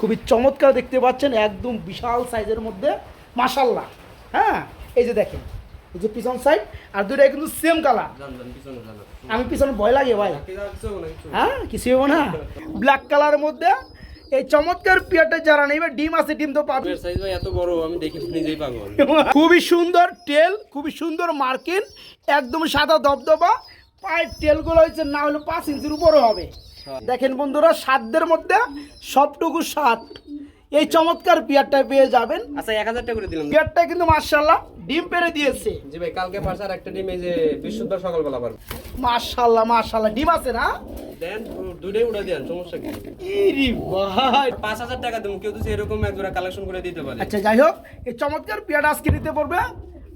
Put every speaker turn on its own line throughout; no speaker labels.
খুবই চমৎকার দেখতে পাচ্ছেন একদম বিশাল সাইজের মধ্যে মাশাল্লাহ হ্যাঁ এই যে দেখেন এই যে পিছন সাইড আর দুইটা কিন্তু সেম কালার আমি পিছনে ভয় লাগে ভাই। হ্যাঁ কিছু হব না। ব্ল্যাক কালারের মধ্যে এই চমৎকার পিয়ারটা যারা নেবে ডিম আছে ডিম তো পাবে
সাইজ ভাই এত বড় আমি দেখি নিজেই পাগল।
খুবই সুন্দর টেল খুবই সুন্দর মার্কিন একদম সাদা দবদবা পায়ের টেলগুলো হচ্ছে না হলে পাঁচ ইঞ্চির উপরে হবে। দেখেন বন্ধুরা সাতদের মধ্যে সবটুকু সাত। এই চমৎকার পিয়ারটা পেয়ে যাবেন।
আচ্ছা এক হাজার টাকা করে দিলাম।
পিয়ারটা কিন্তু মার্শাল্লাহ ডিম পেরে দিয়েছে।
জি ভাই কালকে আর একটা ডিম এই যে বৃহস্পতিবার সকালবেলা পারবে।
মার্শাল্লাহ মার্শাল্লাহ ডিম আছে না?
দেন দুইটাই উড়া দেন সমস্যা কি?
ইরি ভাই।
পাঁচ হাজার টাকা দেবো কেউ তো এরকম এক জোড়া কালেকশন করে দিতে পারে।
আচ্ছা যাই হোক এই চমৎকার পিয়ারটা আজকে নিতে পড়বে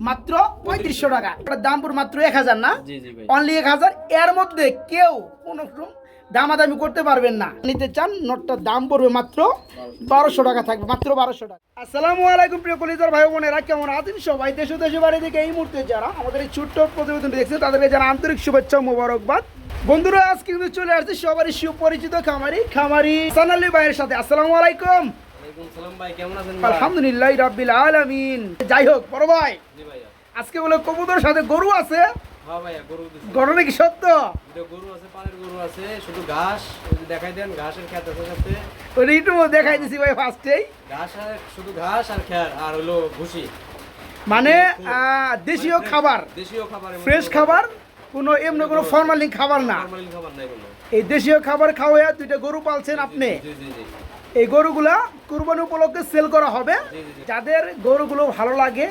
মাত্র পঁয়ত্রিশশো টাকা। দাম পড়বে মাত্র এক হাজার না?
জি জি ভাই।
অনলি এক হাজার। এর মধ্যে কেউ কোনো রকম দামাদামি করতে পারবেন না। নিতে চান নোটটার দাম পড়বে মাত্র বারোশো টাকা থাকবে মাত্র বারোশো টাকা। আসসালামু আলাইকুম প্রিয় কলিজার ভাই বোনেরা কেমন আছেন সবাই? দেশ দেশে বাড়ি থেকে এই মুহূর্তে যারা আমাদের এই ছোট্ট প্রতিবেদনটি দেখছেন তাদেরকে যারা আন্তরিক শুভেচ্ছা মোবারকবাদ। বন্ধুরা আজকে কিন্তু চলে আসছে সবারই সুপরিচিত খামারি খামারি সানালি ভাইয়ের সাথে। আসসালামু আলাইকুম? আলহামদুলিল্লাহ রাব্বিল আলামিন। যাই হোক বড় ভাই আজকে বলে কবুতর সাথে গরু আছে।
গরু
নাকি সত্য?
গরু আছে পালের গরু আছে শুধু ঘাস দেখাই দেন ঘাসের খেত আছে সাথে।
ওই দেখাই দিছি ভাই ফার্স্টেই।
ঘাস আর শুধু ঘাস আর খ্যার আর হলো ভুসি।
মানে দেশীয় খাবার।
দেশীয় খাবার
ফ্রেশ খাবার কোনো এমনি কোনো ফরমালিন খাবার না।
নরমালি খাবার নাই কোনো।
এই দেশীয় খাবার খাওয়া দুইটা গরু পালছেন আপনি?
জি জি জি।
এই গরুগুলা কুরবানি উপলক্ষে সেল করা হবে। যাদের গরুগুলো ভালো লাগে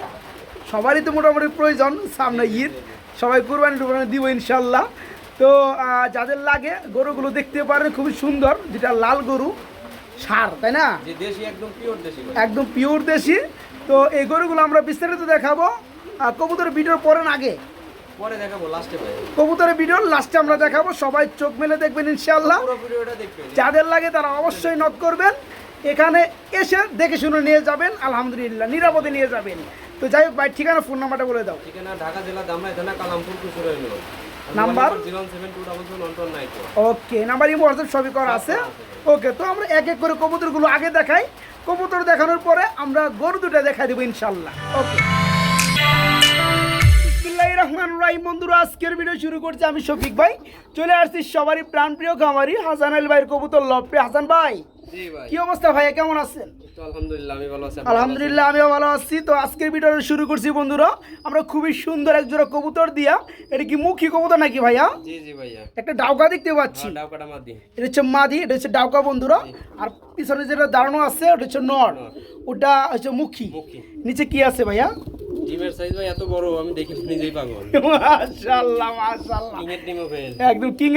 সবারই তো মোটামুটি প্রয়োজন সামনে ঈদ। সবাই কুরবানি টুরবানি দিব ইনশাল্লাহ তো যাদের লাগে গরুগুলো দেখতে পারেন খুবই সুন্দর যেটা লাল গরু সার তাই না?
দেশি একদম পিওর দেশি
তো এই গরুগুলো আমরা বিস্তারিত দেখাবো। আর কবুতরের ভিডিওর পরেন আগে।
পরে দেখাবো লাস্টে
কবুতরের ভিডিও লাস্টে আমরা দেখাবো। সবাই চোখ মেলে দেখবেন ইনশাল্লাহ যাদের লাগে তারা অবশ্যই নক করবেন। এখানে এসে দেখে শুনে নিয়ে যাবেন। আলহামদুলিল্লাহ নিরাপদে নিয়ে যাবেন। তো যাই হোক ভাই ঠিকানা ফোন নাম্বারটা বলে দাও।
ঠিকানা ঢাকা জেলা দামরাই থানা Kalampur কুসুর
number? Okay number imo WhatsApp সবই করা আছে। ওকে তো আমরা এক এক করে কবুতরগুলো আগে দেখাই। কবুতর দেখানোর পরে আমরা গরু দুটো দেখাই দেবো ইনশাল্লাহ। ওকে রহিম বন্ধুরা আজকের ভিডিও শুরু করছি আমি শফিক ভাই। চলে আসছি সবারই প্রাণপ্রিয় খামারি হাসান আলী ভাইয়ের কবুতর লপে হাসান ভাই কি অবস্থা ভাইয়া কেমন আছেন?
আলহামদুলিল্লাহ আমি ভালো আছি
আমিও ভালো আছি। তো আজকের ভিডিওটা শুরু করছি বন্ধুরা আমরা খুবই সুন্দর এক জোড়া কবুতর দিয়া। এটা কি মুখী কবুতর নাকি ভাইয়া? একটা ডাউকা দেখতে পাচ্ছি।
হ্যাঁ
এটা হচ্ছে মাদি এটা হচ্ছে ডাউকা বন্ধুরা। আর পিছনে যেটা দাঁড়ানো আছে ওটা হচ্ছে নর। ওটা হচ্ছে মুখী। নিচে কি আছে ভাইয়া?
ডিমের সাইজ ভাই এত বড় আমি দেখি নিজেই পাগল।
মাশাআল্লাহ মাশাআল্লাহ।
কিংয়ের ডিমও ফেল
একদম কিং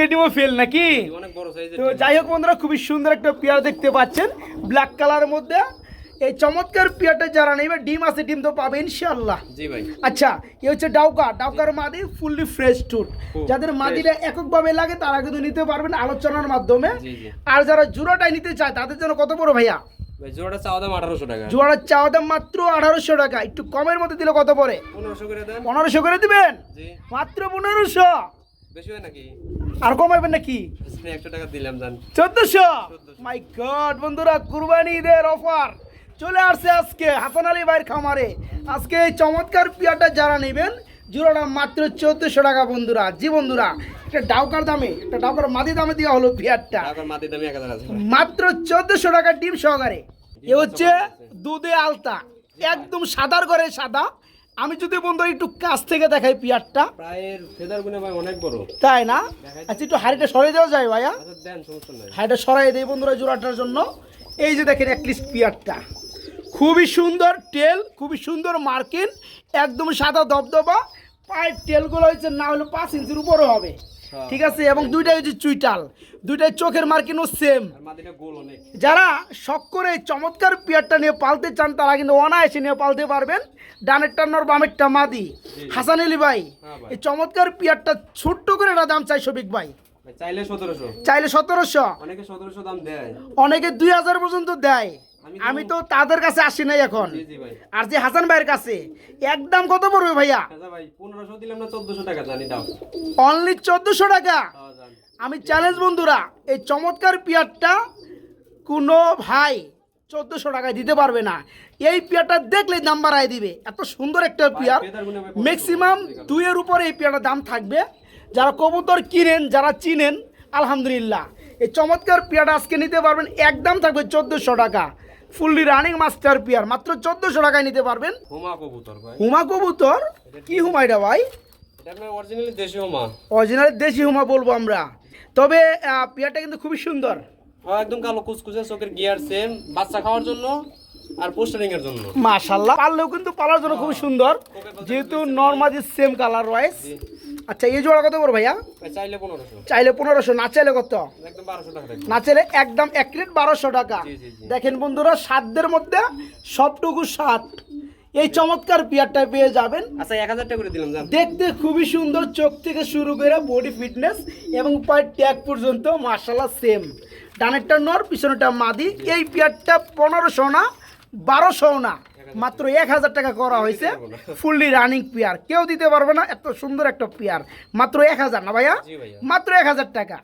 নাকি?
অনেক বড় সাইজের
তো যাই হোক বন্ধুরা খুবই সুন্দর একটা পেয়ার দেখতে পাচ্ছেন। ব্ল্যাক কালারের মধ্যে। এই চমৎকার পেয়ারটা যারা নেবে ডিম আছে ডিম তো পাবে ইনশাআল্লাহ।
জি ভাই।
আচ্ছা এ হচ্ছে ডাউকা। ডাউকার মাদি ফুললি ফ্রেশ টুট যাদের। মাদিটা এককভাবে লাগে তারা কিন্তু নিতে পারবেন আলোচনার মাধ্যমে। আর যারা জোড়াটাই নিতে চায় তাদের জন্য কত বড় ভাইয়া?
ভাই জোড়াটা চাওয়া দাম আঠারোশো টাকা।
জোড়ার চাওয়া দাম মাত্র আঠারোশো টাকা। একটু কমের মধ্যে দিলে কত পড়ে?
পনেরোশো করে দেন।
পনেরোশো করে দিবেন? মাত্র পনেরোশো?
বেশি হয় নাকি?
আর কমাইবেন নাকি?
একশো টাকা দিলাম জান
চোদ্দশো? মাই গড বন্ধুরা কুরবানি ঈদের অফার চলে আসছে আজকে হাসান আলী ভাইয়ের খামারে। আজকে এই চমৎকার পিয়াটা যারা নেবেন জোড়াটা মাত্র চোদ্দশো টাকা বন্ধুরা। জি বন্ধুরা একটা ডাউকার দামে একটা ডাউকার মাদি দামে দেওয়া হলো
আছে।
মাত্র চোদ্দশো টাকা ডিম সহকারে। এ হচ্ছে দুধে আলতা একদম সাদার করে সাদা। আমি যদি বন্ধু একটু কাছ থেকে দেখাই পিয়ারটা
প্রায় ফেদার গুনে ভাই অনেক বড়।
তাই না? আচ্ছা একটু হাড়িটা সরে দেওয়া যায় ভাইয়া?
আচ্ছা
হাড়িটা সরাই দেয় বন্ধুরা জোড়াটার জন্য। এই যে দেখেন একলিস্ট পিয়ারটা খুবই সুন্দর টেল খুবই সুন্দর মার্কিন। একদম সাদা দবদবা পায়ের তেলগুলো হচ্ছে না হলে পাঁচ ইঞ্চির উপরে হবে।
হ্যাঁ।
ঠিক আছে? এবং দুইটাই হচ্ছে চুইটাল। দুইটাই চোখের মার্কিনও সেম যারা শখ করে এই চমৎকার পিয়ারটা নিয়ে পালতে চান তারা কিন্তু অনায়াসে নিয়ে পালতে পারবেন। ডানের টান্নর বামেরটা মাদি। হাসান আলী ভাই
হ্যাঁ
এই চমৎকার পিয়ারটা ছোট্ট করে একটা দাম চাই শফিক ভাই।
ভাই, চাইলে সতেরোশো।
চাইলে সতেরোশো।
অনেকে সতেরোশো দাম দেয়।
অনেকে দুই হাজার পর্যন্ত দেয়।
আমি
তো তাদের কাছে আসি নাই এখন। আর যে হাসান ভাইয়ের কাছে একদম কত পড়বে ভাইয়া? অনলি চোদ্দশো টাকা
হ্যাঁ,
আমি চ্যালেঞ্জ বন্ধুরা এই চমৎকার পিয়ারটা কোনো ভাই চোদ্দোশো টাকায় দিতে পারবে না। এই পেয়ারটা দেখলেই দাম বাড়ায় দিবে। এত সুন্দর একটা পেয়ার। ম্যাক্সিমাম দুইয়ের উপরে এই পেয়ারটার দাম থাকবে। যারা কবুতর কিনেন যারা চিনেন আলহামদুলিল্লাহ। এই চমৎকার পেয়ারটা আজকে নিতে পারবেন একদম থাকবে চোদ্দোশো টাকা। ফুললি রানিং মাস্টার পেয়ার মাত্র চোদ্দোশো টাকায় নিতে পারবেন।
হোমা কবুতর ভাই।
হুমা কবুতর? কি হুমা এটা ভাই?
অরিজিনালি দেশি হোমা।
অরিজিনাল দেশি হুমা বলব আমরা। তবে পেয়ারটা কিন্তু খুবই সুন্দর।
হ্যাঁ, একদম কালো কুচকুচে চোখের গিয়ার সেম বাচ্চা খাওয়ার জন্য আর পোস্টারিং এর জন্য।
মাশাল্লাহ পারলেও কিন্তু পালার জন্য খুবই সুন্দর। যেহেতু নর্মালি সেম কালার ওয়াইজ আচ্ছা এই জোড়া কত করো ভাইয়া?
চাইলে পনেরোশো।
চাইলে পনেরোশো না চাইলে কত? না চাইলে একদম এক প্লেট বারোশো টাকা। দেখেন বন্ধুরা সাতদের মধ্যে সবটুকু সাত। এই চমৎকার পেয়ারটা পেয়ে যাবেন।
আচ্ছা এক হাজার টাকা করে দিলাম
দেখতে খুবই সুন্দর চোখ থেকে শুরু করে বডি ফিটনেস এবং পায়ের ট্যাগ পর্যন্ত মার্শাল্লাহ সেম ডানেরটা নর পিছনেরটা মাদি। এই পেয়ারটা পনেরোশো না বারোশো না। মাত্র এক হাজার টাকা করা হয়েছে। ফুললি রানিং পেয়ার কেউ দিতে পারবে না এত সুন্দর একটা পেয়ার মাত্র এক হাজার না ভাইয়া? মাত্র এক হাজার টাকা।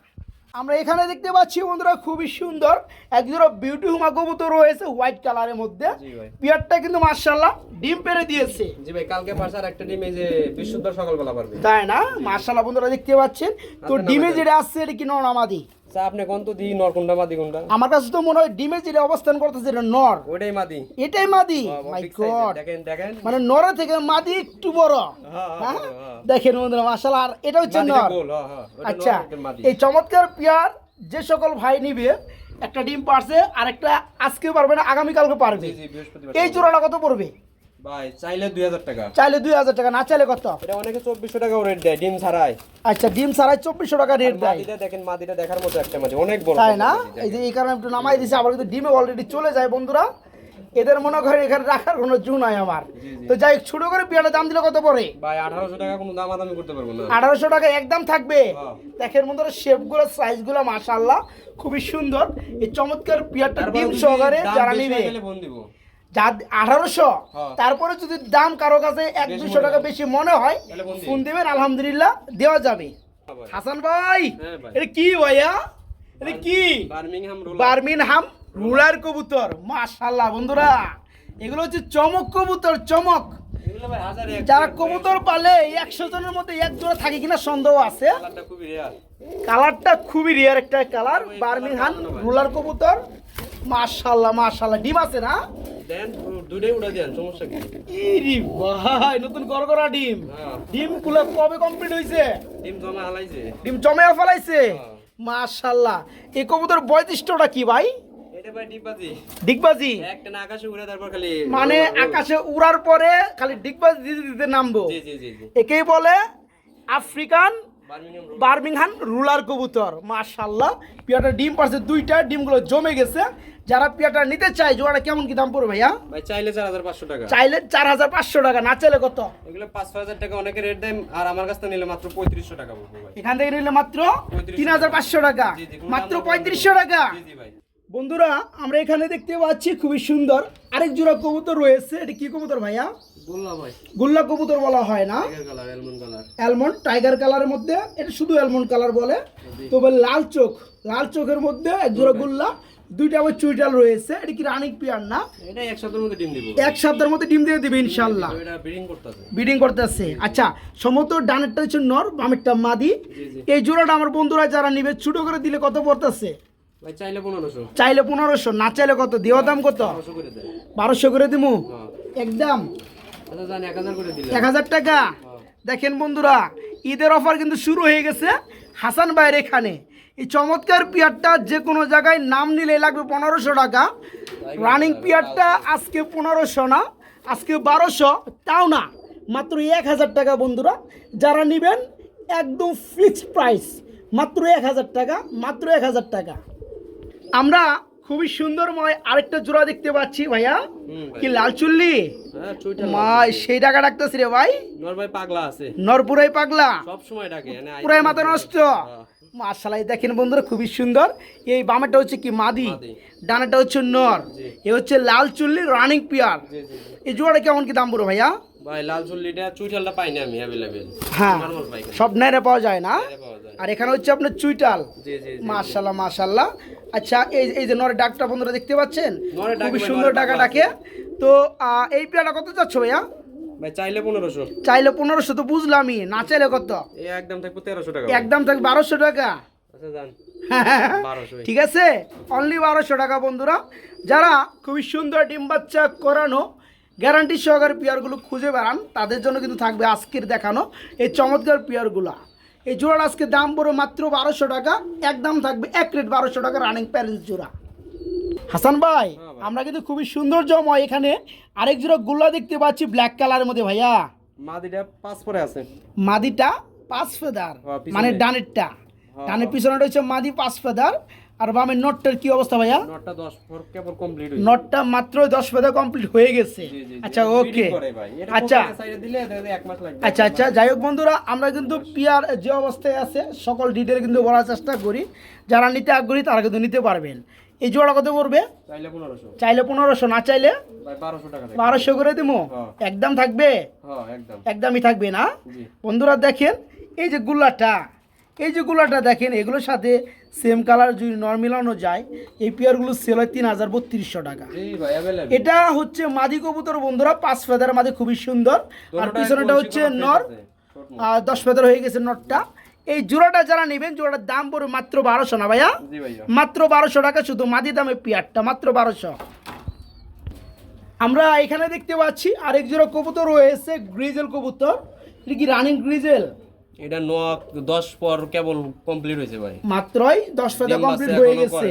আমরা এখানে দেখতে পাচ্ছি বন্ধুরা খুবই সুন্দর। একজোড়া বিউটি হুমা কবুতর রয়েছে হোয়াইট কালারের মধ্যে। পেয়ারটা কিন্তু মার্শাল্লাহ ডিম পেরে দিয়েছে।
জি ভাই কালকে একটা ডিম এই যে বৃহস্পতিবার সকালবেলা পারবে।
তাই না? মার্শাল্লাহ বন্ধুরা দেখতে পাচ্ছেন। তো ডিমে যেটা আসছে এটা কি নর আমাদি
আচ্ছা আপনি কোন তো দিই নর কোনটা মাদি কোনটা?
আমার কাছে তো মনে হয় ডিমে যেটা অবস্থান করতেছে এটা নর।
ওইটাই মাদি।
এটাই মাদি। মাই
big size এর।
গড
দেখেন দেখেন।
মানে নর থেকে মাদি একটু বড়।
হ্যাঁ।
দেখেন বন্ধুরা মার্শাল্লাহ আর এটা হচ্ছে নর।
গোল। ওইটা
আচ্ছা। এই চমৎকার পেয়ার যে সকল ভাই নিবে একটা ডিম পারছে আর একটা আজকে পারবে না আগামীকালকে পারবে। এই জোড়াটা কত পড়বে?
ভাই চাইলে দুই হাজার টাকা।
চাইলে দুই হাজার টাকা না চাইলে কত?
এটা অনেকে চব্বিশশো টাকা রেট দেয় ডিম ছাড়াই।
আচ্ছা ডিম সারাই চব্বিশশো টাকা রেট দেয়।
মাদিটা দেখেন মাদিটা দেখার মতো একটা মাদি অনেক বড়
তাই না? এই যে এই কারণে একটু নামাই দিছে আবার কিন্তু ডিমে অলরেডি চলে যায় বন্ধুরা। এদের মনে করে এখানে রাখার কোনো জু নাই আমার। তো যাই ছোট করে পেয়ারের দাম দিলে কত পড়ে?
ভাই আঠারোশো টাকা কোনো দামাদামি করতে পারব না।
আঠারোশো টাকা একদম থাকবে। দেখেন বন্ধুরা শেপগুলো সাইজগুলো মাশাআল্লাহ খুবই সুন্দর। এই চমৎকার পেয়ারটা ডিম সহকারে যারা নিবে।
ফোন দিব।
যা আঠারোশো।
হ্যাঁ।
তারপরে যদি দাম কারও কাছে এক দুশো টাকা বেশি মনে হয়
ফোন
দিবেন আলহামদুলিল্লাহ দেওয়া যাবে।
হ্যাঁ
হাসান ভাই
হ্যাঁ
এটা কি ভাইয়া? এটা কি। Birmingham roller. কবুতর। মাশাল্লাহ বন্ধুরা এগুলো হচ্ছে চমক কবুতর চমক।
ভাই
যারা কবুতর পালে একশো জনের মধ্যে এক জোড়া থাকে কিনা সন্দেহ আছে।
কালারটা খুবই রেয়ার
কালারটা খুবই রিয়ার একটা কালার বার্মিংহাম রুলার কবুতর। মাশাল্লাহ মাশাল্লাহ ডিম আছে না?
দেন দুটোই উড়ে দেন সমস্যা কি?
ইরি ভাই নতুন গড়গড়া ডিম।
হ্যাঁ।
ডিমগুলো কবে কমপ্লিট হয়েছে
ডিম জমা হালাইছে।
ডিম জমে ফেলাইছে?
হ্যাঁ।
মাশাল্লাহ এই কবুতর বৈশিষ্ট্যটা কি ভাই?
ডিগবাজি।
মানে। আকাশে উড়ার পরে খালি ডিগবাজি দিতে নামবো? একেই বলে আফ্রিকান
বার্মিংহাম রুলার
কবুতর মাশাল্লাহ পিয়াটা ডিম পারছে দুইটা ডিমগুলো জমে গেছে। যারা পিয়াটা নিতে চায় জোড়াটা কেমন কি দাম পড়বে ভাইয়া?
ভাই চাইলে চার হাজার পাঁচশো টাকা।
চাইলে চার হাজার পাঁচশো টাকা না চাইলে কত?
এগুলো পাঁচ হাজার টাকা অনেকে রেট দেয় আর আমার কাছ থেকে নিলে মাত্র পঁয়ত্রিশশো টাকা
এখান থেকে নিলে মাত্র
3500
তিন হাজার পাঁচশো টাকা। মাত্র পঁয়ত্রিশশো টাকা।
জি জি ভাই।
বন্ধুরা আমরা এখানে দেখতে পাচ্ছি খুবই সুন্দর আরেক জোড়া কবুতর রয়েছে। এটা কি কবুতর ভাইয়া? গুল্লা কবুতর বলা হয় না।
অ্যালমন্ড
টাইগার কালারের মধ্যে এটা শুধু অ্যালমন্ড কালার বলে। তবে লাল চোখ লাল চোখের মধ্যে এক জোড়া গুল্লা দুইটা আবার চুইটাল রয়েছে। এটা কি রানিক পিয়ার না?
এটা এক সপ্তাহের মধ্যে ডিম দিব
এক সপ্তাহের মধ্যে ডিম দিয়ে দিবে ইনশাল্লাহ
তো এটা ব্রিডিং করতেছে।
ব্রিডিং করতেছে। আচ্ছা সমস্ত ডানেরটা হচ্ছে নর বামেরটা মাদি। এই জোড়াটা আমার বন্ধুরা যারা নিবে ছোট করে দিলে কত পড়তেছে?
ভাই চাইলে পনেরোশো।
না চাইলে কত? দেওয়া দাম কত?
বারোশো করে
দিমু?
হ্যাঁ।
একদম।
এক হাজার করে দিলে
এক হাজার টাকা? দেখেন বন্ধুরা ঈদের অফার কিন্তু শুরু হয়ে গেছে। হাসান ভাইয়ের এখানে। এই চমৎকার পিয়ারটা যে কোনো জায়গায় নাম নিলে লাগবে পনেরোশো টাকা। রানিং পিয়ারটা আজকে পনেরোশো না আজকে বারোশো তাও না। মাত্র এক হাজার টাকা বন্ধুরা। যারা নেবেন একদম ফিক্সড প্রাইস মাত্র এক হাজার টাকা মাত্র এক হাজার টাকা। আমরা খুবই সুন্দর সুন্দরময় আরেকটা জোড়া দেখতে পাচ্ছি ভাইয়া। কি লাল চুল্লি
হ্যাঁ
মা সেই টাকা ডাকতেছি রে ভাই।
নর পাগলা আছে।
নরপুরাই পাগলা।
সব সময় ডাকে মানে
পুরাই মাথা নষ্ট।
হ্যাঁ।
মাশালাই দেখেন বন্ধুরা খুবই সুন্দর। এই বামেরটা হচ্ছে কি মাদি। ডানাটা হচ্ছে নর। এ হচ্ছে লাল চুল্লি রানিং পিয়ার। এই জোড়াটা কেমন কি দাম পড়ো ভাইয়া?
ভাই লাল চুল্লিটা চুইটালটা পাইনি আমি অ্যাভেলেবেল
হ্যাঁ সব পাওয়া যায় না। আর এখানে হচ্ছে আপনার চুইটাল। মাশাল্লাহ মাশাল্লাহ আচ্ছা এই এই যে নরে ডাকটা বন্ধুরা দেখতে পাচ্ছেন? খুবই সুন্দর
ডাকা
ডাকে তো এই পেয়ারটা কত চাচ্ছ ভাইয়া?
ভাই চাইলে পনেরোশো।
চাইলে পনেরোশো তো বুঝলামই না চাইলে কত?
একদম থাকবে তেরোশো টাকা
একদম থাকবে বারোশো টাকা।
আচ্ছা
ঠিক আছে? অনলি বারোশো টাকা বন্ধুরা। যারা খুবই সুন্দর ডিম বাচ্চা করানো গ্যারান্টি সহকারে পেয়ারগুলো খুঁজে বেড়ান তাদের জন্য কিন্তু থাকবে আজকের দেখানো এই চমৎকার পেয়ারগুলা। এই জোড়ার আজকে দাম বড় মাত্র বারোশো টাকা এক দাম থাকবে এক রেট বারোশো টাকা রানিং প্যারিস জোড়া। হাসান ভাই
হ্যাঁ
আমরা কিন্তু খুবই সৌন্দর্যময় এখানে। আরেক জোড়া গুল্লা দেখতে পাচ্ছি ব্ল্যাক কালারের মধ্যে ভাইয়া।
মাদিটা পাঁচ পরে আছে।
মাদিটা পাঁচ ফেদার
হ্যাঁ,
মানে ডানেরটা।
হ্যাঁ,
ডানের পিছনেটা হচ্ছে মাদি পাঁচ ফেদার। আর বামের নটটার কি অবস্থা ভাইয়া?
নটটা দশ পর কেবল কমপ্লিট হয়েছে
নটটা মাত্র দশ ফেদার কমপ্লিট হয়ে গেছে। আচ্ছা ওকে আচ্ছা।
কোপাতে দিলে দেখা এক মাস লাগবে।
আচ্ছা আচ্ছা যাই হোক বন্ধুরা আমরা কিন্তু পিয়ার যে অবস্থায় আছে সকল ডিটেল কিন্তু বলার চেষ্টা করি। যারা নিতে আগ্রহী তারা কিন্তু নিতে পারবেন। এই জোড়া কত পড়বে?
চাইলে পনেরোশো।
না চাইলে?
ভাই বারোশো
করে দিব
হ্যাঁ।
একদম থাকবে?
হ্যাঁ একদম।
একদমই থাকবে না? বন্ধুরা দেখেন এই যে গুলাটা এই যে গুলাটা দেখেন এগুলোর সাথে সেম কালার যদি নর মিলানো যায় এই পেয়ারগুলো সেল হয় তিন হাজার বত্রিশশো টাকা। এটা হচ্ছে মাদি কবুতর বন্ধুরা পাঁচ ফেদার মাদি খুবই সুন্দর। আর পিছনেটা হচ্ছে নর। আর দশ ফেদার হয়ে গেছে নরটা। এই জোড়াটা যারা নেবেন জোড়াটার দাম পড়বে মাত্র বারোশো না ভাইয়া?
ভাইয়া।
মাত্র বারোশো টাকা শুধু মাদি দামে পেয়ারটা মাত্র বারোশো। আমরা এখানে দেখতে পাচ্ছি আরেক জোড়া কবুতর রয়েছে গ্রিজেল কবুতর। এটা কি রানিং গ্রিজেল
এটা নক দশ পর কেবল কমপ্লিট হয়েছে ভাই।
মাত্রই দশ ফেদা
ডিম
কমপ্লিট হয়ে গেছে।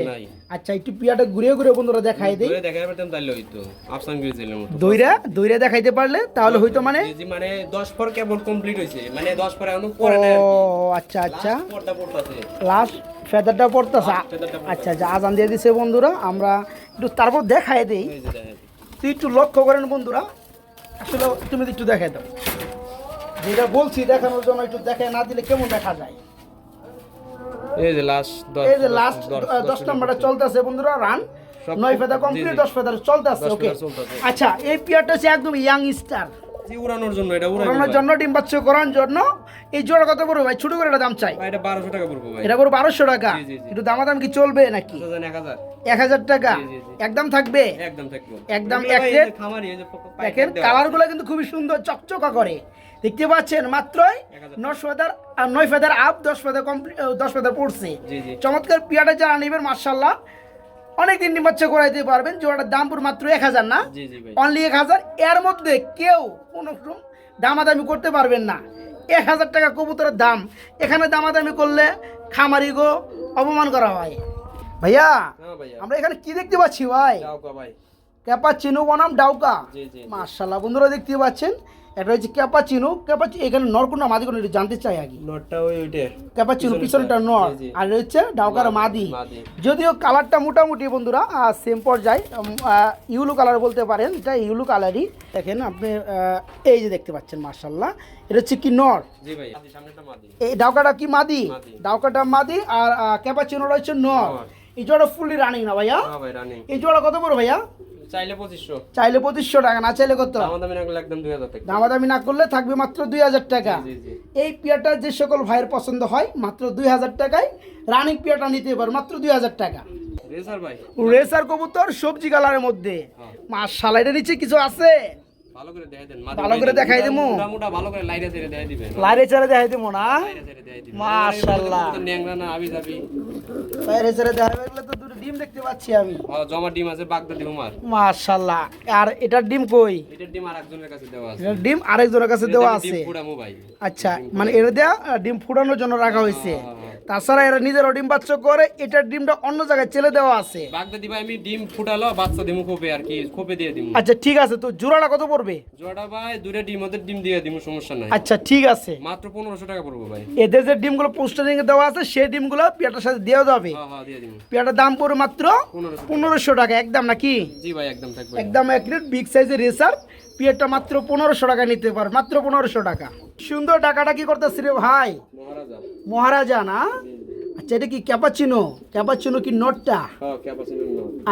আচ্ছা একটু পিয়াটা ঘুরে ঘুরে বন্ধুরা দেখাই দেই।
ধরে দেখাই পারতাম তাহলে হইতো। আফসান গিয়েছিলের মতো।
দইরা দইরা দেখাইতে পারলে তাহলে হয়তো মানে?
জি, মানে দশ পর কেবল কমপ্লিট হয়েছে। মানে দশ পরে এখনও
ও
পরে নাই আর
আচ্ছা আচ্ছা।
পর্দা পড়তাছে।
লাস্ট ফেদারটা পড়তেছে। আচ্ছা আচ্ছা আজান দিয়ে দিছে বন্ধুরা। আমরা একটু তারপর দেখাই দেই। তুই একটু লক্ষ্য করেন বন্ধুরা। আসলে তুমি একটু দেখাই দাও। যেটা বলছি দেখানোর জন্য একটু দেখাই না দিলে কেমন দেখা যায়?
এই যে লাস্ট
এই যে লাস্ট
দশ-
নাম্বারটা চলতেছে বন্ধুরা রান নয় ফেদা কমপ্লিট দশ চলতেছে ওকে আচ্ছা এই পিয়ারটা হচ্ছে একদম ইয়াং স্টার
উড়ানোর জন্য এটা উড়াই
করানোর জন্য ডিম বাচ্চা করানোর জন্য। এই জোড়া কত পড়বে ভাই? ছোট করে একটা দাম চাই।
এটা বারোশো টাকা পড়ব ভাই।
এটা পড়বে বারোশো টাকা। একটু দামাদাম কি চলবে নাকি?
আচ্ছা, জান এক হাজার।
এক হাজার টাকা। একদম থাকবে?
একদম থাকব।
একদম এক দেখেন কালারগুলো কিন্তু খুবই সুন্দর চকচকা করে। দেখতে পাচ্ছেন মাত্রই
এক হাজার
নয় ফেদার আপ দশ ফেদার কমপ্লিট দশ ফেদার পড়ছে। চমৎকার পিয়াটা যারা নেবেন মার্শাল্লাহ অনেক দিন নির্বাচ্য করাইতে পারবেন জোড়াটার দাম পুরো মাত্র এক হাজার না? অনলি এক হাজার এর মধ্যে কেউ কোনো দামাদামি করতে পারবেন না। এক হাজার টাকা কবুতরের দাম। এখানে দামাদামি করলে খামারি গো অপমান করা হয়। ভাইয়া
হ্যাঁ
আমরা এখানে কি দেখতে পাচ্ছি ভাই?
ভাই।
ক্যাপাচিনো বনাম ডাউকা। মার্শাল্লাহ বন্ধুরা দেখতে পাচ্ছেন? এটা হচ্ছে ক্যাপাচিনো। ক্যাপাচি এখানে নরকুন্ডা মাদি কোনো একটু জানতে চাই আগে।
নটটা ওই ওইটা।
ক্যাপাচিনো পিছনটা। নর। আর হচ্ছে ডাউকার মাদি।
মাদি।
যদিও কালারটা মোটামুটি বন্ধুরা সেম পর্যায়ে ইউলু কালার বলতে পারেন এটা ইউলু কালারই দেখেন আপনি এই যে দেখতে পাচ্ছেন মার্শাল্লাহ এটা হচ্ছে কি নর?
জি ভাই সামনেটা মাদি।
এই ডাউকাটা কি মাদি?
মাদি।
ডাউকাটা মাদি আর ক্যাপাচিনোটা হচ্ছে নর।
নর।
এই জোড়া ফুললি রানিং না ভাইয়া?
হ্যাঁ ভাই রানিং
এই জোড়া কত বড় ভাইয়া?
চাইলে পঁচিশশো।
চাইলে পঁচিশশো টাকা না চাইলে কত?
আমাদের দামি রাখলে একদম দুই হাজার টাকা।
দামাদামি না করলে থাকবে মাত্র দুই হাজার টাকা।
জি জি
এই পিয়াটা যে সকল ভাইয়ের পছন্দ হয় মাত্র দুই হাজার টাকায় রানিং পিয়াটা নিতে পারো মাত্র দুই হাজার টাকা।
রেসার ভাই।
রেসার কবুতর সবজি কালারের মধ্যে।
মাস
মাশাআল্লাহ এটার নিচে কিছু আছে?
ভালো করে দেখাই দেন।
ভালো করে দেখাই দেবো?
মোটা মোটা ভালো করে লাইরে ছেড়ে দেখাই দিবেন।
লাইরে চারে দেখাই দেবো না?
লাইরে ছেড়ে দেখাই দিবেন।
মাশাআল্লাহ।
ন্যাংরা না আবি যাবি
লাইরে চারে দেখাই গেলে তো দুটো ডিম দেখতে পাচ্ছি আমি।
হ্যাঁ, জমা ডিম আছে বাগদাদি উমার
মাশাআল্লাহ। আর এটার ডিম কই?
এটার ডিম আর একজনের কাছে দেওয়া আছে।
এটার ডিম আরেকজনের কাছে দেওয়া আছে?
পুরামো ভাই
আচ্ছা মানে এটা দেওয়া ডিম ফুটানোর জন্য রাখা হয়েছে।
হ্যাঁ, হ্যাঁ।
তাছাড়া এরা নিজেরও ডিম বাচ্চা করে এটার ডিমটা অন্য জায়গায় চেলে দেওয়া আছে।
বাগদাদি ভাই আমি ডিম ফুটালো বাচ্চা দিমু খোপে আর কি খোপে দিয়ে দিমু।
আচ্ছা ঠিক আছে তো জোড়াটা কত পড়বে?
জোড়া ভাই দূরে ডিম ওদের ডিম দিয়ে দিমু সমস্যা নাই।
আচ্ছা ঠিক আছে।
মাত্র পনেরোশো টাকা পড়ব ভাই।
এদের যে ডিমগুলো পোস্টারিং এ দেওয়া আছে সেই ডিমগুলো পেয়াটার সাথে দেওয়া যাবে।
হ্যাঁ হ্যাঁ দিয়ে দিমু।
পেয়াটার দাম পড়বে মাত্র
পনেরোশো
পনেরোশো টাকা একদম নাকি?
জি ভাই একদম থাকবে
একদম এক রেট বিগ সাইজের রেসার পিয়ারটা মাত্র পনেরোশো টাকা নিতে পার মাত্র পনেরোশো টাকা। সুন্দর টাকাটা কি করতেছি রে ভাই?
মহারাজা।
না? আচ্ছা এটা কি ক্যাপাচিনো ক্যাপাচিনো কি নোটটা?
হ্যাঁ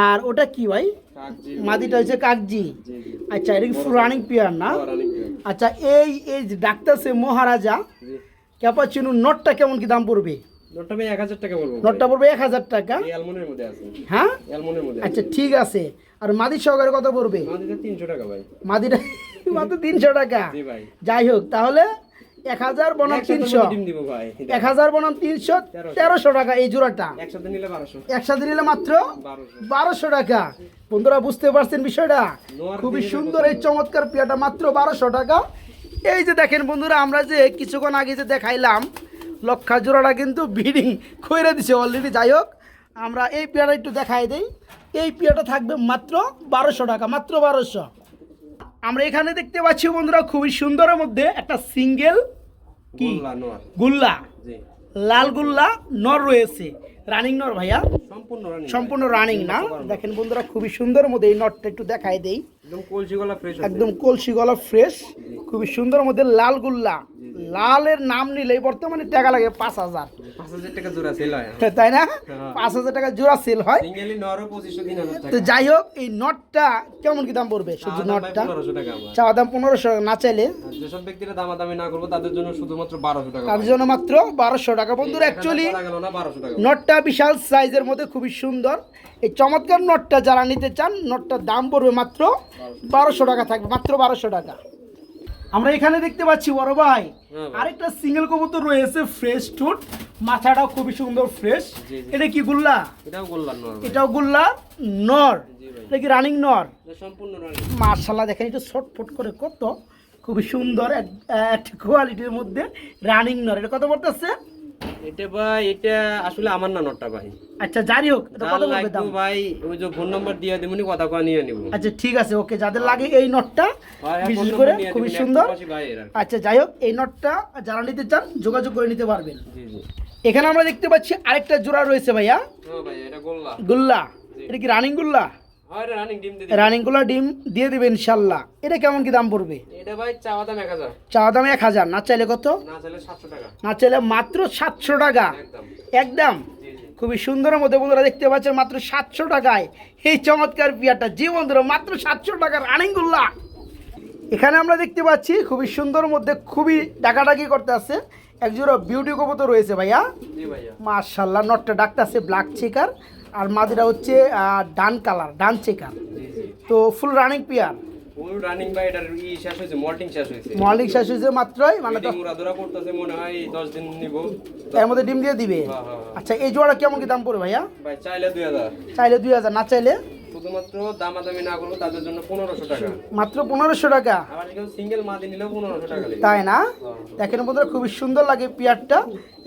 আর ওটা কি ভাই? মাদিটা হচ্ছে কাকজি। আচ্ছা এটা কি রানিং পিয়ার না? আচ্ছা এই এই ডাক্তার সে মহারাজা ক্যাপাচিনো নোটটা কেমন কি দাম পড়বে?
নোটটা
পড়বে এক হাজার টাকা হ্যাঁ? আচ্ছা ঠিক আছে। আর মাদি সহকারে কত পড়বে? মাদিটা মাত্র তিনশো টাকা। যাই হোক তাহলে এক হাজার বনাম তিনশো। এক হাজার বনাম তিনশো তেরোশো। টাকা এই জোড়াটা।
একসাথে নিলে
মাত্র
বারোশো।
টাকা। বন্ধুরা বুঝতে পারছেন বিষয়টা? খুবই সুন্দর এই চমৎকার পেয়াটা মাত্র বারোশো টাকা। এই যে দেখেন বন্ধুরা আমরা যে কিছুক্ষণ আগে যে দেখাইলাম লক্ষা জোড়াটা কিন্তু বিডিং কইরে দিছে অলরেডি যাই হোক আমরা এই পেয়ারা একটু দেখাই দেই। এই পেয়াটা থাকবে মাত্র বারোশো টাকা মাত্র বারোশো। আমরা এখানে দেখতে পাচ্ছি বন্ধুরা খুবই সুন্দরের মধ্যে একটা সিঙ্গেল কি?
গুল্লা
লাল গুল্লা নর রয়েছে। রানিং নর ভাইয়া?
সম্পূর্ণ
সম্পূর্ণ রানিং না? দেখেন বন্ধুরা খুবই সুন্দর মধ্যে এই নটটা একটু দেখাই দেই।
একদম কলসি গলা ফ্রেশ
খুবই সুন্দর মধ্যে লাল গুল্লা। লালের নাম নিলে বর্তমানে টাকা লাগে পাঁচ হাজার।
টাকা জোড়া সেল হয়।
তাই না?
হ্যাঁ।
পাঁচ হাজার টাকা জোড়া সেল হয়।
হাজার
তো যাই হোক এই নটটা কেমন কি দাম পড়বে? শুধু নটটা চাওয়া দাম পনেরোশো টাকা না চাইলে।
যেসব ব্যক্তিরা দামাদামি না করব তাদের জন্য শুধুমাত্র বারোশো টাকা
তার জন্য মাত্র বারোশো টাকা। বন্ধুরা অ্যাকচুয়ালি নটটা বিশাল সাইজের মধ্যে খুবই সুন্দর। এই চমৎকার নটটা যারা নিতে চান নটটার দাম পড়বে মাত্র বারোশো টাকা থাকবে মাত্র বারোশো টাকা। আমরা এখানে দেখতে পাচ্ছি বড় ভাই
হ্যাঁ।
আরেকটা সিঙ্গেল কবুতর রয়েছে ফ্রেশ টুট মাথাটাও খুবই সুন্দর ফ্রেশ। এটা কি গুল্লা?
এটাও বললাম নর
এটাও গুল্লা নর। এটা কি রানিং নর?
সম্পূর্ণ রানি
দেখেন একটু ছটফট করে কত খুবই সুন্দর কোয়ালিটির মধ্যে রানিং নর। এটা কত পড়তেছে?
এটা ভাই এটা আসলে আমার না নটটা ভাই।
আচ্ছা হোক এটা কত
লাগবে
দাম
ভাই ওই যে ফোন নাম্বার দিয়ে দিবনি কথা কয়া নিয়ে নিব
আচ্ছা ঠিক আছে ওকে যাদের লাগে এই নটটা বিশেষ করে খুবই সুন্দর। আচ্ছা যাই হোক এই নটটা যারা নিতে চান যোগাযোগ করে নিতে পারবেন।
জি জি।
এখানে আমরা দেখতে পাচ্ছি আরেকটা জোড়া রয়েছে ভাইয়া।
হ্যাঁ ভাই এটা গোল্লা।
গুল্লা। এটা কি রানিং গুল্লা?
রানিং ডিম দিয়ে
রানিংগুলা ডিম দিয়ে দিবে ইনশাল্লাহ। এটা কেমন কি দাম পড়বে?
এটা ভাই চাওয়া দাম এক হাজার।
চাওয়া দাম এক হাজার না চাইলে কত?
না চাইলে
মাত্র সাতশো টাকা।
একদম।
খুবই সুন্দরের মধ্যে বন্ধুরা দেখতে পাচ্ছেন মাত্র সাতশো টাকায়। এই চমৎকার পিয়ারটা জি বন্ধুরা মাত্র সাতশো টাকার রানিং গুল্লা এখানে আমরা দেখতে পাচ্ছি খুবই সুন্দর মধ্যে খুবই ডাকাডাকি করতে আছে। একজোড়া বিউটি কবুতর রয়েছে ভাইয়া। মার্শাল্লাহ নটটা ডাকতে আছে ব্ল্যাক চেকার আর মাদিরা হচ্ছে ডান কালার ডান চেকার। তো full running pair
full running ভাই এটার ই শেষ হয়েছে মল্টিং শেষ হয়েছে।
মর্নিং শেষ হয়েছে মাত্রই মানে তো
মিটিং করতেছে মনে হয় দশ দিন নিব।
এর মধ্যে ডিম দিয়ে দিবে?
হ্যাঁ, হ্যাঁ, হ্যাঁ।
আচ্ছা এই জোড়া কেমন কি দাম পড়বে ভাইয়া?
ভাই চাইলে
না চাইলে?
শুধুমাত্র দামাদামি না করব তাদের জন্য পনেরোশো টাকা।
মাত্র পনেরোশো টাকা?
সিঙ্গেল মাদি নিলেও পনেরোশো টাকা
তাই না? দেখেন বন্ধুরা খুবই সুন্দর লাগে পিয়ারটা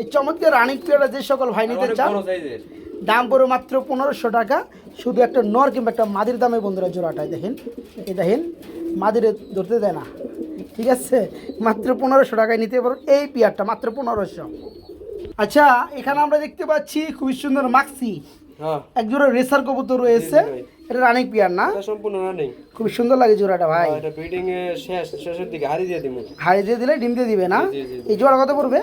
এই চমৎকার রানিং পিয়ারটা যে সকল ভাই নিতে চান। দাম পড়বে মাত্র পনেরোশো টাকা। শুধু একটা নর কিংবা একটা মাদির দামে বন্ধুরা জোড়াটায় দেখেন এই দেখেন মাদিরে ধরতে দেয় না। ঠিক আছে? মাত্র পনেরোশো টাকায় নিতে পারো এই পিয়ারটা মাত্র পনেরোশো। আচ্ছা এখানে আমরা দেখতে পাচ্ছি খুবই সুন্দর মাক্সি।
হ্যাঁ।
এক জোড়া রেসার কবুতর রয়েছে। এটা রানিং পিয়ার না?
সম্পূর্ণ রানিং।
খুব সুন্দর লাগে জোড়াটা ভাই।
এটা ব্রিডিং এ শেষ শেষের দিকে হারি দিয়ে দিব।
হাড়ি দিয়ে দিলে ডিম দিয়ে দিবে না। এই জোড়া কত পড়বে?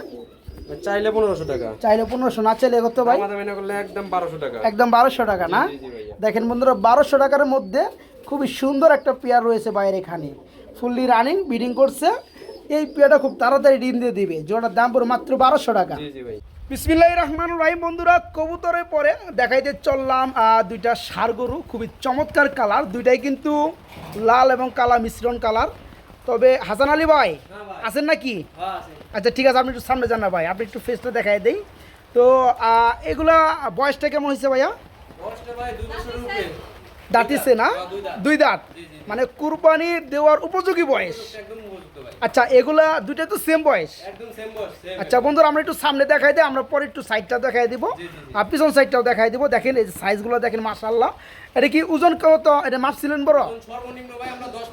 চাইলে পনেরোশো টাকা।
চাইলে পনেরোশো না চাইলে কত ভাই।
একদম বারোশো টাকা।
একদম বারোশো টাকা না? দেখেন বন্ধুরা বারোশো টাকার মধ্যে খুবই সুন্দর একটা পেয়ার রয়েছে বাইরে এখানে। ফুললি রানিং বিডিং করছে। এই পেয়ারটা খুব তাড়াতাড়ি ডিম দিয়ে দিবে। জোড়ার দাম পড়ে মাত্র বারোশো টাকা। বিসমিল্লাহ রহমান রাহিম বন্ধুরা কবুতরের পরে দেখাইতে চললাম দুইটা সার গরু। খুবই চমৎকার কালার। দুইটাই কিন্তু লাল এবং কালা মিশ্রণ কালার। তবে হাসান আলী ভাই আছেন নাকি? আচ্ছা ঠিক আছে আপনি একটু সামনে জানা না ভাই আপনি একটু ফেসটা দেখাই দেই। তো এগুলা বয়সটা কেমন হয়েছে ভাইয়া?
দশটা ভাই দুই বছরের উপরে।
দাঁতিছে না?
হ্যাঁ, দুই দাঁত।
মানে কুরবানি দেওয়ার উপযোগী বয়স? আচ্ছা এগুলা দুইটা তো সেম বয়স? আচ্ছা বন্ধুরা আমরা একটু সামনে দেখাই দিই আমরা পরে একটু সাইডটা দেখাই দিব। আর পিছন সাইডটাও দেখাই দিব। দেখেন এই সাইজগুলো দেখেন মাশাল্লাহ এটা কি ওজন কত? এটা মাপ ছিলেন বড়?
সর্বনিম্ন দশ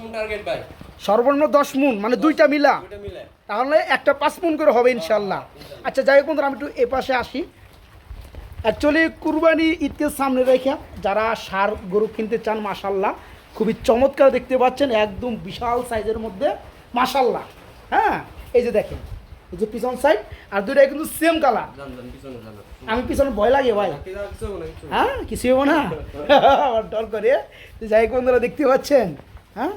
সর্বনিম্ন মুন মানে দুইটা মিলা? তাহলে একটা পাঁচ মুন করে হবে ইনশাল্লাহ আচ্ছা যাই হোক বন্ধুরা আমি একটু এ পাশে আসি। অ্যাকচুয়ালি কুরবানি ঈদকে সামনে রেখে যারা সার গরু কিনতে চান মাশাল্লাহ খুবই চমৎকার দেখতে পাচ্ছেন একদম বিশাল সাইজের মধ্যে মাশাল্লাহ হ্যাঁ এই যে দেখেন এই যে পিছন সাইড আর দুইটাই কিন্তু সেম কালার আমি পিছনে ভয় লাগে ভাই। হ্যাঁ কিছু হব না? ডর করে। যাই বন্ধুরা দেখতে পাচ্ছেন হ্যাঁ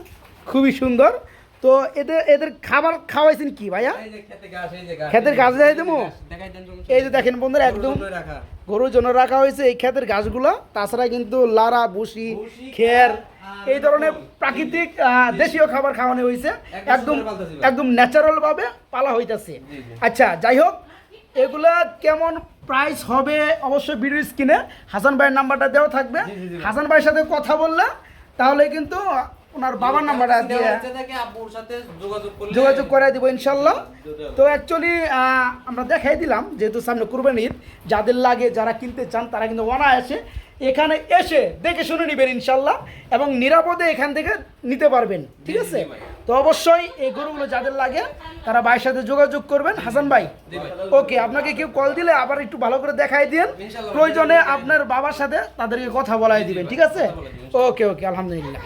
খুবই সুন্দর। তো এদের এদের খাবার খাওয়াইছেন কি ভাইয়া ক্ষেতের ঘাস দেখাই দেবো? এই যে দেখেন বন্ধুরা একদম
গরুর জন্য রাখা
হয়েছে এই ক্ষেতের গাছগুলো তাছাড়া কিন্তু লারা বুসি
ভুসি,
খের এই ধরনের প্রাকৃতিক দেশীয় খাবার খাওয়ানো হয়েছে
একদম
একদম
সুন্দর পালতেছি ভাই।
একদম ন্যাচারাল ভাবে পালা হইতাছে। আচ্ছা যাই হোক এগুলা কেমন প্রাইস হবে অবশ্যই ভিডিও স্ক্রিনে হাসান ভাইয়ের নাম্বারটা দেওয়া থাকবে। হাসান ভাইয়ের সাথে কথা বললে তাহলে কিন্তু ওনার বাবার নাম্বারটা দিয়ে
যোগাযোগ
করে দিব ইনশাল্লাহ। তো অ্যাকচুয়ালি আমরা দেখাই দিলাম যেহেতু সামনে কুরবানি ঈদ যাদের লাগে যারা কিনতে চান তারা কিন্তু অনায়াসে এখানে এসে দেখে শুনে নেবেন ইনশাল্লাহ এবং নিরাপদে এখান থেকে নিতে পারবেন ঠিক আছে? তো অবশ্যই এই গরুগুলো যাদের লাগে তারা ভাইয়ের সাথে যোগাযোগ করবেন। হাসান ভাই ওকে আপনাকে কেউ কল দিলে আবার একটু ভালো করে দেখাই দিন প্রয়োজনে আপনার বাবার সাথে তাদেরকে কথা বলাই দিবেন ঠিক আছে। ওকে ওকে আলহামদুলিল্লাহ।